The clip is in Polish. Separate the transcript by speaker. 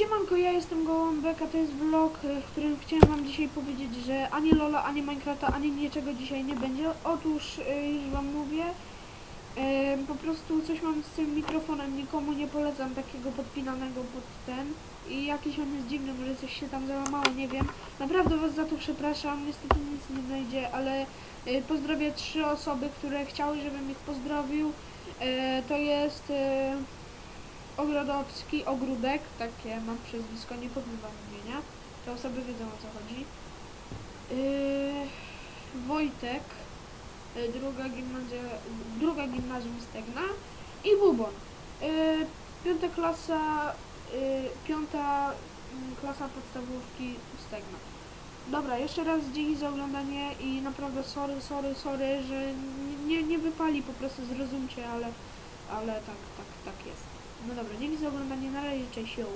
Speaker 1: Siemanko, ja jestem Gołąbek, a to jest vlog, e, w którym chciałem wam dzisiaj powiedzieć, że ani Lola, ani Minecrafta, ani niczego dzisiaj nie będzie. Otóż, e, już wam mówię, e, po prostu coś mam z tym mikrofonem, nikomu nie polecam takiego podpinanego pod ten. I jakiś on jest dziwny, może coś się tam załamało, nie wiem. Naprawdę was za to przepraszam, niestety nic nie znajdzie, ale pozdrowię trzy osoby, które chciały, żebym ich pozdrowił. To jest... Ogrodowski, Ogródek, takie mam przezwisko, nie powiem wam imienia. Te osoby wiedzą o co chodzi. Yy, Wojtek, yy, druga, gimnazja, druga gimnazjum Stegna i Bubon. Yy, piąta klasa, yy, piąta mm, klasa podstawówki Stegna. Dobra, jeszcze raz dzięki za oglądanie i naprawdę sorry, sorry, sorry, że nie, nie wypali, po prostu zrozumcie, ale, ale tak, tak, tak jest. No dobra, dzięki za oglądanie, na razie, cześć, yo.